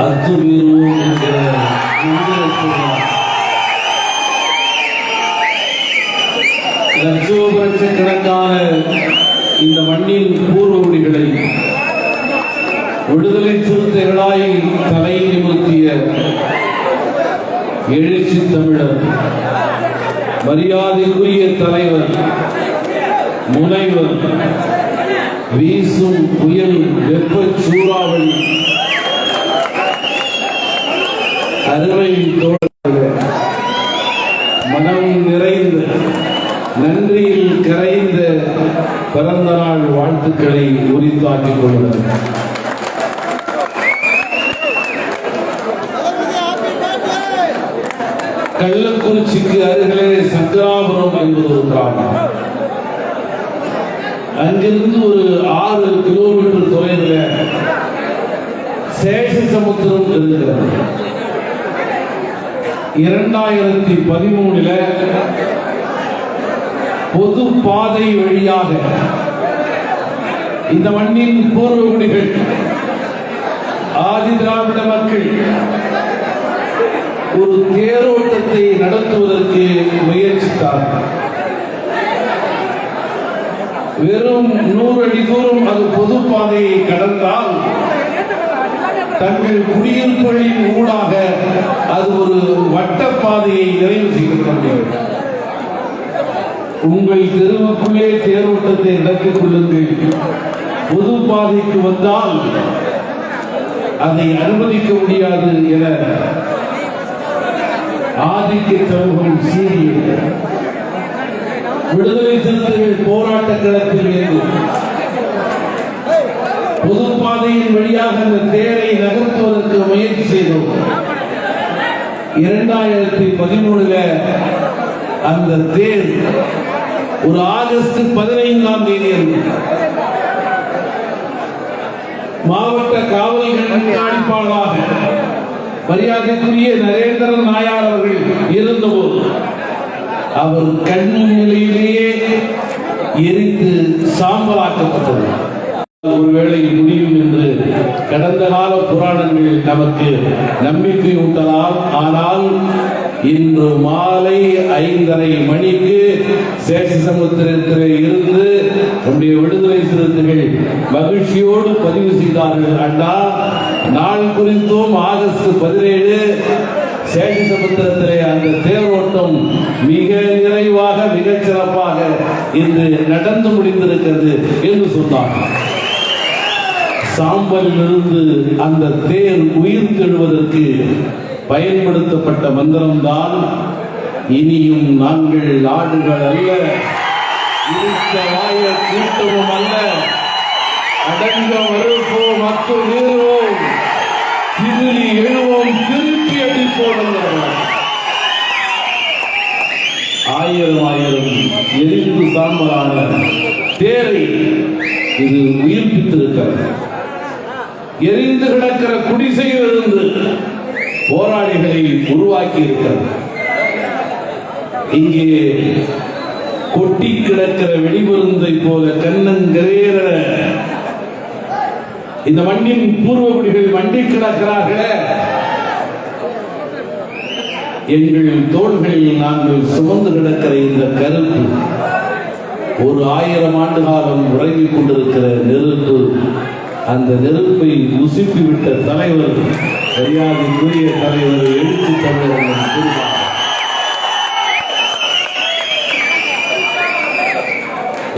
அத்துமீறுவோம் என்கிற மந்திரத்தினால் இந்த மண்ணின் பூர்வகுடிகளை விடுதலை சிறுத்தைகளாய் தலை நிமிர்த்திய எழுச்சி தமிழர் மரியாதைக்குரிய தலைவர் முனைவர் வீசும் புயல் வெப்ப சூறாவளி அருமை மனம் நிறைந்த நன்றியில் கரைந்த பிறந்த நாள் வாழ்த்துக்களை உரித்தாக்கிக் கொள்ளுங்கள் கள்ளக்குறிச்சிக்கு அருகிலே சங்கராபுரம் என்பது ஒரு கிராமம் அங்கிருந்து ஒரு ஆறு கிலோமீட்டர் தொலைவில் சேஷசமுத்திரம் இருக்கிறது. இரண்டாயிரத்தி பதிமூணுல பொது பாதை வழியாக இந்த மண்ணின் பூர்வகுடிகள் ஆதி திராவிட மக்கள் ஒரு தேரோட்டத்தை நடத்துவதற்கு முயற்சித்தார் வெறும் நூறு அடி தூரம் அது பொது பாதையை கடந்தால் தங்கள் குடியிருப்புகளின் ஊடாக அது ஒரு வட்டப்பாதையை நிறைவு செய்திருக்க முடியும் உங்கள் தெருவுக்குள்ளே தேரோட்டத்தை நடத்திக் கொள்ளுங்கள். பொது பாதைக்கு வந்தால் அதை அனுமதிக்க முடியாது என ஆதிக்க சமூகம் சீரிய விடுதலை சிறுத்தைகள் போராட்ட களத்தில் இருந்து பொது பாதையின் வழியாக அந்த தேரை நகர்த்துவதற்கு முயற்சி செய்தோம். இரண்டாயிரத்தி பதிமூணுல அந்த தேர் ஒரு ஆகஸ்ட் பதினைந்தாம் தேதி மாவட்ட காவல் கண்காணிப்பாளராக மரியாதைக்குரிய நரேந்திரன் நாயார் அவர்கள் இருந்தபோது அவர் கண் நிலையிலேயே எரித்து சாம்பலாக்கப்பட்டது. ஒருவேளை முடியும் என்று கடந்த கால புராணங்களில் நமக்கு நம்பிக்கை ஊட்டலாம் ஆனால் இன்று மாலை ஐந்தரை மணிக்கு சேஷசமுத்திரத்தில் இருந்து நம்முடைய விடுதலை சிறுத்தைகள் மகிழ்ச்சியோடு பதிவு செய்தார்கள். அண்ணா நாள் குறித்தும் ஆகஸ்ட் பதினேழு சேஷசமுத்திரத்திலே அந்த தேரோட்டம் மிக நிறைவாக மிகச் சிறப்பாக இன்று நடந்து முடிந்திருக்கிறது என்று சொன்னார் சாம்பலிலிருந்து அந்த தேர் உயிர் தெழுவதற்கு பயன்படுத்தப்பட்ட மந்திரம்தான் இனியும் நாங்கள் நாடுகள் அல்ல இருக்க வாய கூட்டமும் அல்ல. அடங்க மறுப்போம் அத்து வீறுவோம் திருளி எழுவோம் திருப்பி அடிப்போம் ஆயிரம் ஆயிரம் எரிந்து சாம்பலான தேரை இது உயிர்ப்பித்திருக்கிறது. எரிந்து கிடக்கிற குடிசையிலிருந்து போராளிகளை உருவாக்கி இருக்கிறது. இங்கே கொட்டி கிடக்கிற வெடிமருந்தை போல கண்ணங்கரேற இந்த மண்ணின் பூர்வகுடிகள் வண்டி கிடக்கிறார்களே. எங்கள் தோள்களில் நாங்கள் சுமந்து கிடக்கிற இந்த கருப்பு ஒரு ஆயிரம் ஆண்டு காலம் உறங்கிக் கொண்டிருக்கிற நெருப்பு அந்த நெருப்பை உசுப்பி விட்ட தலைவர் மரியாதைக்குரிய தலைவர் எழுத்து தலைவர்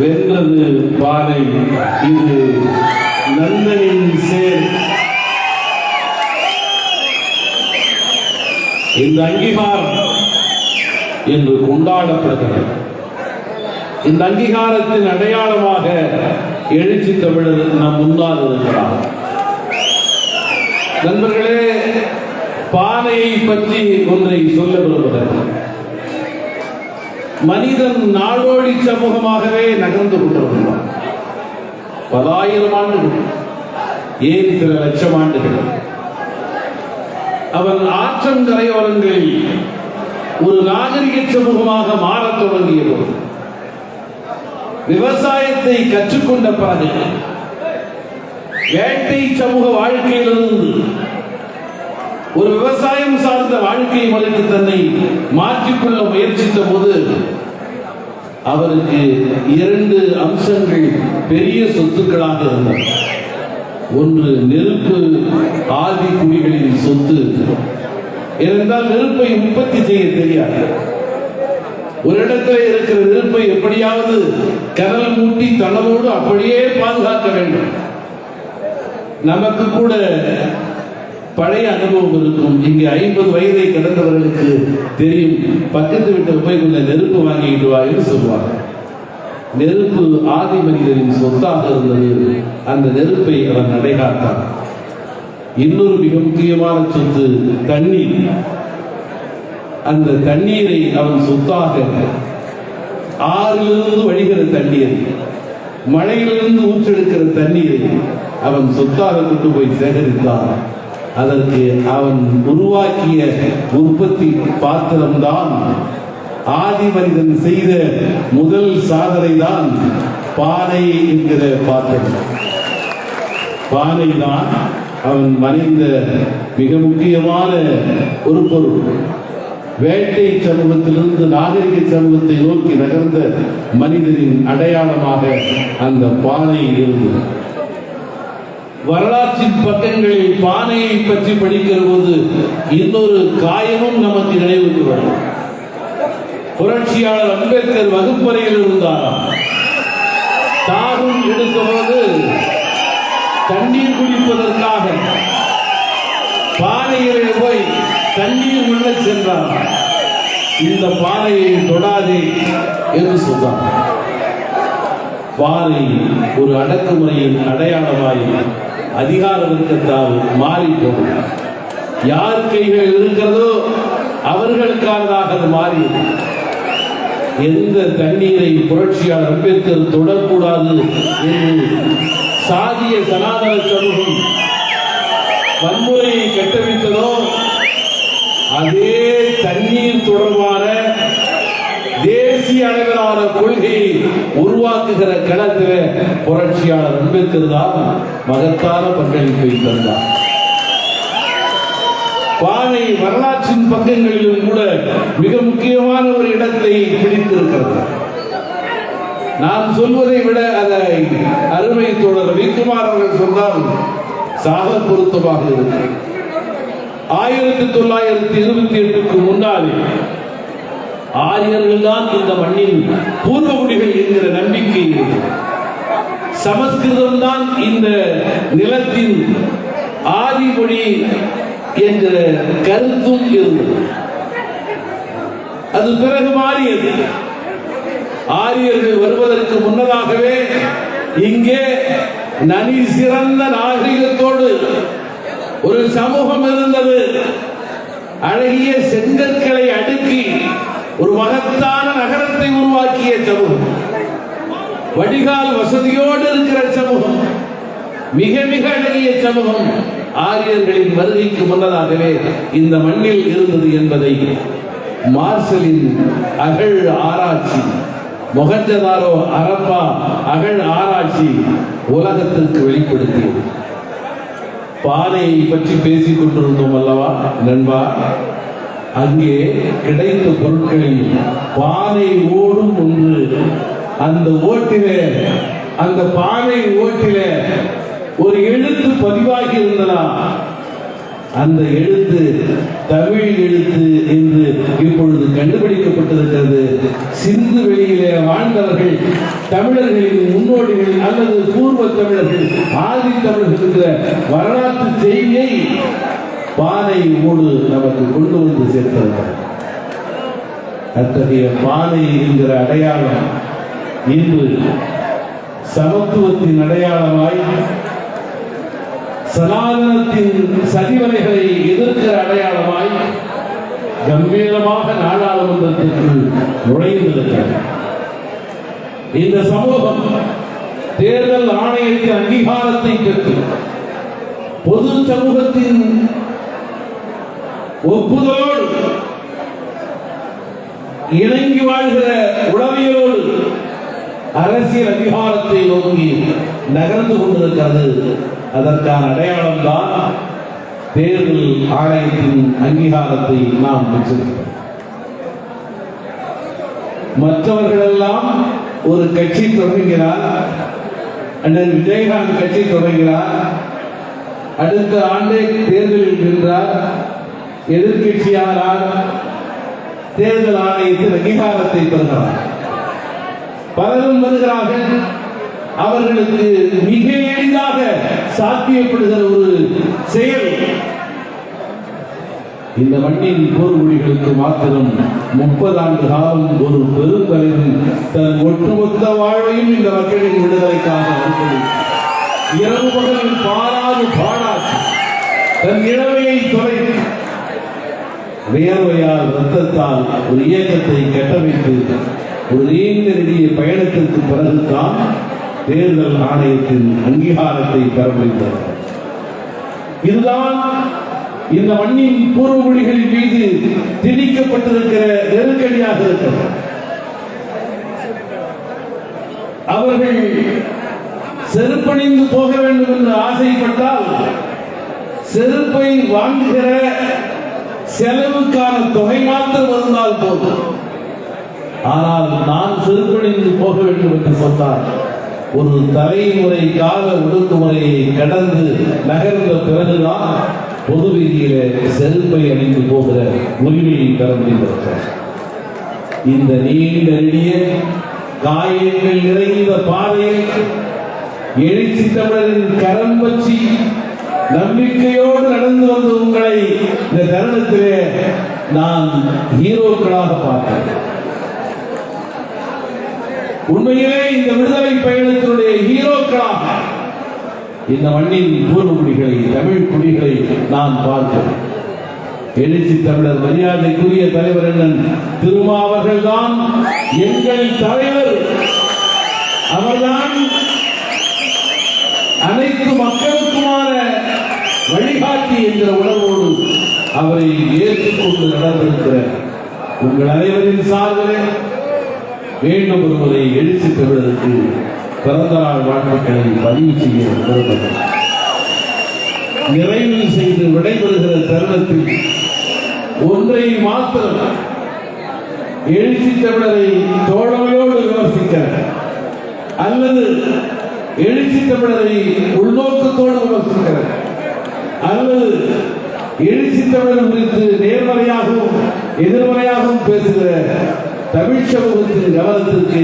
வென்றது பானை இது நந்தனின் சேர். இந்த அங்கீகாரம் என்று கொண்டாடப்படுகிறது. இந்த அங்கீகாரத்தின் அடையாளமாக எழுச்சி தமிழர் நம் முன்னால் இருக்கிறார் நண்பர்களே பானையை பற்றி ஒன்றை சொல்ல விரும்புகிறேன். மனிதன் நாடோடி சமூகமாகவே நகர்ந்து கொண்டிருக்கிறான். பல ஆயிரம் ஆண்டுகள் ஏன் சில லட்சம் ஆண்டுகள்? அவன் ஆற்றங்கரையோரங்களில் ஒரு நாகரிக சமூகமாக மாறத் தொடங்கிய போது விவசாயத்தை கற்றுக்கொண்ட பிறகு வேட்டை சமூக வாழ்க்கையிலிருந்து ஒரு விவசாயம் சார்ந்த வாழ்க்கை முறைக்கு தன்னை மாற்றிக்கொள்ள முயற்சித்த போது அவருக்கு இரண்டு அம்சங்கள் பெரிய சொத்துக்களாக இருந்தன. ஒன்று நெருப்பு ஆதி குடிகளின் சொத்து. ஏனென்றால் நெருப்பை உற்பத்தி செய்ய தெரியாது. ஒரு இடத்துல இருக்கிற நெருப்பை எப்படியாவது கனல் மூட்டி தளவோடு அப்படியே பாதுகாக்க வேண்டும். நமக்கு கூட பழைய அனுபவம் இருக்கும். இங்கே ஐம்பது வயதை கடந்தவர்களுக்கு தெரியும். பக்கத்து வீட்டில் போய் கொஞ்சம் நெருப்பு வாங்கிட்டு வா என்று சொல்லுவாங்க நெருப்பு ஆதி மனிதரின் சொத்தாக இருந்தது. அந்த நெருப்பை அவர் நடைகாத்தார் இன்னொரு மிக முக்கியமான சொத்து தண்ணீர். அந்த தண்ணீரை அவன் சொத்தாக ஆறிலிருந்து வழிகிற தண்ணீர் மழையிலிருந்து ஊற்றெடுக்கிற தண்ணீரை அவன் சொத்தாக கொண்டு போய் சேகரித்தான். அதற்கு அவன் உருவாக்கிய உற்பத்தி பாத்திரம்தான் ஆதி மனிதன் செய்த முதல் சாதனை தான் பானை என்கிற பாத்திரம். பானை தான் அவன் மறைந்த மிக முக்கியமான ஒரு பொருள். வேட்டை சமூகத்திலிருந்து நாகரிக சமூகத்தை நோக்கி நகர்ந்த மனிதனின் அடையாளமாக அந்த பானை இருந்தது. வரலாற்றின் பக்கங்களில் பானையை பற்றி படிக்கிற போது இன்னொரு காயமும் நமக்கு நினைவுக்கு வரும். புரட்சியாளர் அம்பேத்கர் வகுப்பறையில் இருந்தாராம் தாகம் எடுத்த போது தண்ணீர் குடிப்பதற்காக பானையில் போய் தண்ணீர் உள்ள சென்றார். இந்த பாறையை தொடாதே என்று சொன்னார். பாறை ஒரு அடக்குமுறையின் அடையாளமாய் அதிகார வர்க்கத்தால் மாறி போகும் யார் கைகள் இருக்கிறதோ அவர்களுக்கானதாக அது மாறியது. எந்த தண்ணீரை புரட்சியாளர் அம்பேத்கர் தொடக்கூடாது என்று சாதிய சனாதன சமூகம் வன்முறையை கட்டமைத்ததோ அதே தண்ணீர் தொடர்பான தேசிய அளவிலான கொள்கையை உருவாக்குகிற களத்தில் புரட்சியாளர் அம்பேத்கர் தான் மகத்தான பங்களிப்பை தந்தார். பானை வரலாற்றின் பக்கங்களிலும் கூட மிக முக்கியமான ஒரு இடத்தை பிடித்திருக்கிறது. நான் சொல்வதை விட அதை அருமை தோழர் ரவிக்குமார் அவர்கள் சொன்னால் சாக பொருத்தமாக இருக்கு ஆயிரத்தி தொள்ளாயிரத்தி இருபத்தி எட்டுக்கு முன்னாலே ஆரியர்கள் தான் இந்த மண்ணின் பூர்வகுடிகள் என்கிற நம்பிக்கை சமஸ்கிருதம் தான் இந்த நிலத்தின் ஆதிமொழி என்கிற கருத்தும் இருந்தது. அது பிறகு மாறியது. ஆரியர்கள் வருவதற்கு முன்னதாகவே இங்கே நனி சிறந்த நாகரிகத்தோடு ஒரு சமூகம் இருந்தது. அழகிய செங்கற்களை அடுக்கி ஒரு மகத்தான நகரத்தை உருவாக்கிய சமூகம். வடிகால் வசதியோடு இருக்கிற சமூகம். மிக மிக அழகிய சமூகம். ஆரியர்களின் வருகைக்கு முன்னதாகவே இந்த மண்ணில் இருந்தது என்பதை மார்சலின் அகழ் ஆராய்ச்சி மொகஞ்சதாரோ அரப்பா அகழ் ஆராய்ச்சி உலகத்திற்கு வெளிப்படுத்தியது. பானையை பற்றி பேசிக் கொண்டிருந்தோம் அல்லவா நண்பா? அங்கே கிடைத்த பொருட்களில் பானை ஓடும் ஒன்று. அந்த ஓட்டிலே அந்த பானை ஓட்டிலே ஒரு எழுத்து பதிவாகி இருந்ததா? அந்த எழுத்து தமிழ் எழுத்து என்று இப்பொழுது கண்டுபிடிக்கப்பட்டிருக்கிறது. சிந்து வெளியிலே வாழ்ந்தவர்கள் தமிழர்களின் முன்னோடிகள் அல்லது பூர்வ தமிழர்கள் ஆதி தமிழர்கள் என்ற பானை மூடு நமக்கு கொண்டு வந்து சேர்த்தது அத்தகைய பானை என்கிற அடையாளம் இன்று சமத்துவத்தின் அடையாளமாய் சனாதனத்தின் சதிவலைகளை எதிர்க்கிற அடையாளமாய் கம்பீரமாக நாடாளுமன்றத்திற்குள் நுழைந்திருக்கிறது. இந்த சமூகம் தேர்தல் ஆணையத்தின் அங்கீகாரத்தை பெற்று பொது சமூகத்தின் ஒப்புதலோடு இணங்கி வாழ்கிற உளவியலோடு அரசியல் அதிகாரத்தை நோக்கி நகர்ந்து கொண்டிருக்கிறது. அதற்கான அடையாளம் தான் தேர்தல் ஆணையத்தின் அங்கீகாரத்தை நாம் பெற்றிருக்கிறோம் மற்றவர்களெல்லாம் ஒரு கட்சி தொடங்குகிறார் அண்ணன் விஜயகாந்த் கட்சி தொடங்குகிறார் அடுத்த ஆண்டே தேர்தலில் நின்றார் எதிர்கட்சியாளர் தேர்தல் ஆணையத்தில் அங்கீகாரத்தை பெறுகிறார். பலரும் வருகிறார்கள். அவர்களுக்கு மிக எளிதாக சாத்தியப்படுகிற ஒரு செயல். இந்த மண்ணின் போர்மொழிகளுக்கு மாத்திரம் முப்பது ஆண்டு காலம் ஒரு பெருந்தலைவன் தன் ஒட்டுமொத்த வாழ்வையும் இந்த மக்களின் விடுதலைக்காக இரவு பகலில் பாராது பாடாது தன் இளமையை தொலைத்து வேர்வையால் ரத்தத்தால் ஒரு இயக்கத்தை கட்டமைத்து ஒரு நீண்ட நெடிய பயணத்திற்கு பிறகுதான் தேர்தல் ஆணையத்தின் அங்கீகாரத்தை பெற முடிந்தது. இதுதான் இந்த மண்ணின் பூர்வமொழிகளின் மீது திணிக்கப்பட்டிருக்கிற நெருக்கடியாக இருக்கிறது. அவர்கள் செருப்பணிந்து போக வேண்டும் என்று ஆசைப்பட்டால் செருப்பை வாங்குகிற செலவுக்கான தொகை மாத்திரம் இருந்தால் போதும். ஆனால் நான் செருப்பணிந்து போக வேண்டும் என்று சொன்னார். ஒரு தலைமுறை கால ஒடுக்குமுறையை கடந்து நகர்ந்த பிறகுதான் பொது வீதியில செருப்பை அணிந்து போகிற உரிமையை பெற முடிந்திருக்கிறது. இந்த நீண்ட நெடிய காயங்கள் நிறைந்த பாதையில் எழுச்சி தமிழரின் கரம் பற்றி நம்பிக்கையோடு நடந்து வந்த உங்களை இந்த நான் ஹீரோக்களாக பார்த்தேன் உண்மையிலே இந்த விடுதலை பயணத்தினுடைய ஹீரோக்களாக இந்த மண்ணின் பூர்வ குடிகளை தமிழ் குடிகளை நான் பார்க்கிறேன் எழுச்சி தமிழர் மரியாதைக்குரிய தலைவர் அண்ணன் திருமாவர்கள் தான் எங்கள் தலைவர். அவர்தான் அனைத்து மக்களுக்குமான வழிகாட்டி என்ற உணர்வோடு அவரை ஏற்றுக்கொண்டு நடந்திருக்கிற உங்கள் அனைவரின் சார்பிலே மீண்டும் ஒரு முறை எழுச்சி தமிழருக்கு பிறந்த நாள் வாழ்த்துக்களை பதிவு செய்ய நிறைவு செய்து விடைபெறுகிற தருணத்தில் ஒன்றை மாத்திரம் எழுச்சி தமிழரை தோழமையோடு விமர்சிக்க அல்லது எழுச்சி தமிழரை உள்நோக்கத்தோடு விமர்சிக்க அல்லது எழுச்சி தமிழர் குறித்து நேர்மறையாகவும் எதிர்மறையாகவும் பேசுகிற தமிழ் சமூகத்தின் கவனத்திற்கு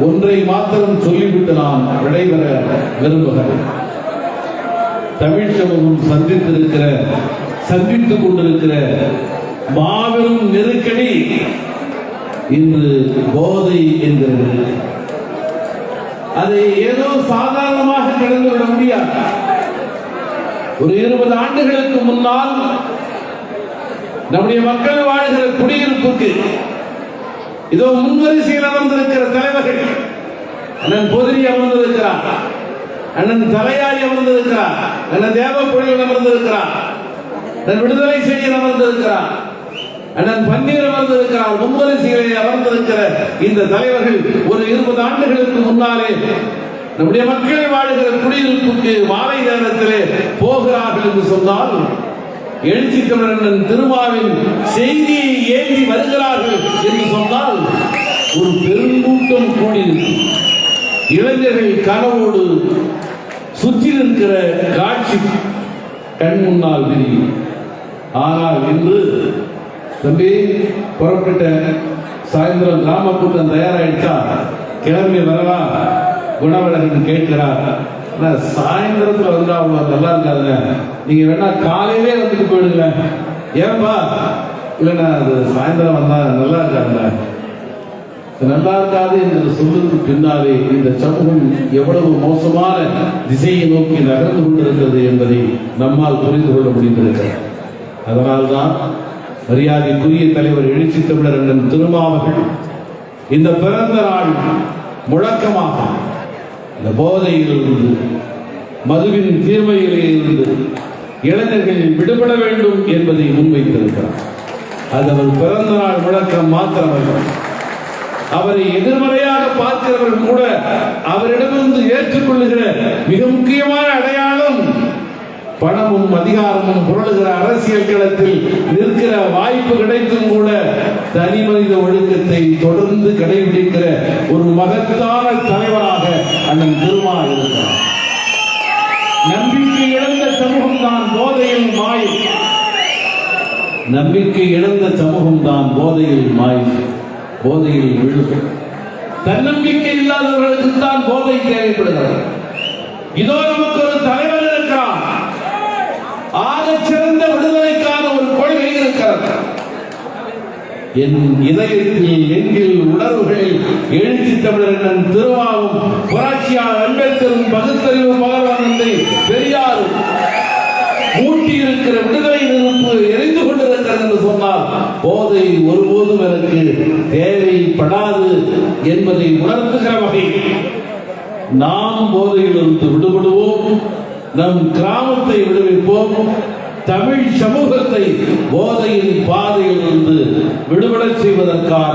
ஒன்றை மாத்திரம் சொல்லிவிட்டு நான் விடைபெற விரும்புகிறேன். தமிழ் சமூகம் சந்தித்திருக்கிற சந்தித்துக் கொண்டிருக்கிற மாபெரும் நெருக்கடி இன்று போதை என்கிறது. அதை ஏதோ சாதாரணமாக கடந்து விட முடியாது. ஒரு இருபது ஆண்டுகளுக்கு முன்னால் நம்முடைய மக்கள் வாழ்கிற குடியிருப்புக்கு இதோ முன்வரிசையில் அமர்ந்திருக்கிற தலைவர்கள் அண்ணன் பொதிரி அமர்ந்திருக்கிறார் அண்ணன் தலையாரி அமர்ந்திருக்கிறார் அண்ணன் தேவ அமர்ந்திருக்கிறார் அண்ணன் விடுதலை செய்ய அமர்ந்திருக்கிறார் அண்ணன் பன்னீர் அமர்ந்திருக்கிறார் முன்வரிசைகளை அமர்ந்திருக்கிற இந்த தலைவர்கள் ஒரு இருபது ஆண்டுகளுக்கு முன்னாலே நம்முடைய மக்கள் வாழ்கிற குடியிருப்புக்கு மாலை நேரத்திலே போகிறார்கள் என்று சொன்னால் எழுச்சி தமிழன் திருமாவின் செய்தியை ஏந்தி வருகிறார்கள் என்று சொன்னால் ஒரு பெருங்கூட்டம் கூடியிருக்கும் இளைஞர்கள் கனவோடு சுற்றி நிற்கிற காட்சி கண் முன்னால் தெரியும். ஆனால் இன்று தம்பி புறப்பட்ட சாயந்தரம் கிராம கூட்டம் தயாராயிடுச்சா? கிளம்பி வரலாம் குணவழகன் கேட்கிறார். ஆனா சாயந்தரத்துல வந்தா அவங்க நல்லா இருக்காதுங்க. நீங்க வேணா காலையிலே வந்துட்டு போயிடுங்க ஏன்பா? இல்லைண்ணா அது சாயந்தரம் வந்தா நல்லா இருக்காதுங்க. நல்லா இருக்காது என்று சொல்லுக்கு பின்னாலே இந்த சமூகம் எவ்வளவு மோசமான திசையை நோக்கி நகர்ந்து கொண்டிருக்கிறது என்பதை நம்மால் புரிந்து கொள்ள முடிந்திருக்கிறது. அதனால்தான் மரியாதைக்குரிய தலைவர் எழுச்சி தமிழர் அண்ணன் திருமாவர்கள் இந்த பிறந்த நாள் முழக்கமாக இந்த போதையில் இருந்து மதுவின் தீர்மையிலே இருந்து இளைஞர்கள் விடுபட வேண்டும் என்பதை முன்வைத்திருக்கிறார். அது அவர் பிறந்த நாள் முழக்கம் மாத்திரமல்ல. அவரை எதிர்மறையாக பார்க்கிறவர்கள் கூட அவரிடமிருந்து ஏற்றுக்கொள்ளுகிற மிக முக்கியமான அடையாளம் பணமும் அதிகாரமும் புரளுகிற அரசியல் களத்தில் நிற்கிற வாய்ப்பு கிடைத்தும் கூட தனி மனித ஒழுக்கத்தை தொடர்ந்து கடைபிடிக்கிற ஒரு மகத்தான தலைவராக அண்ணன் திருமா இருக்கிறார் நம்பிக்கை இழந்த சமூகம் தான் போதையில் மாய். நம்பிக்கை இழந்த சமூகம் தான் போதையில் மாய் போதையில் விழும். தன்னம்பிக்கை இல்லாதவர்களுக்கு தான் போதை தேவைப்படுகிறது. இதோ நமக்கு ஒரு தலைவர் இருக்கிறார் ஆகச் சிறந்த விடுதலைக்கான ஒரு கொள்கை இருக்கிறது. என் இதயத்தில் எங்கில் உணர்வுகளில் எழுச்சி தமிழன் திருவாவும் புரட்சியார் அம்பேத்கரும் பகுத்தறிவு பகவானந்தை பெரியார் மூட்டி விடுதலை நெருப்பு எரிந்து கொண்டிருக்கிறது என்று சொன்னால் போதை ஒருபோதும் எனக்கு தேவைப்படாது என்பதை உணர்த்துகிற வகை நாம் போதையிலிருந்து விடுபடுவோம் நம் கிராமத்தை விடுவிப்போம் தமிழ் சமூகத்தை போதையின் பாதையிலிருந்து விடுபட செய்வதற்கான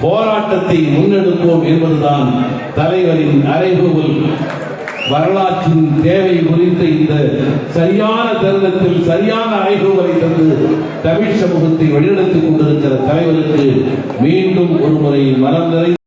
போராட்டத்தை முன்னெடுப்போம் என்பதுதான் தலைவரின் அறைகூவல். வரலாற்றின் தேவை குறித்த இந்த சரியான தருணத்தில் சரியான அறைகூவலை தந்து தமிழ் சமூகத்தை வழிநடத்திக் கொண்டிருக்கிற தலைவருக்கு மீண்டும் ஒருமுறை மனம் நிறை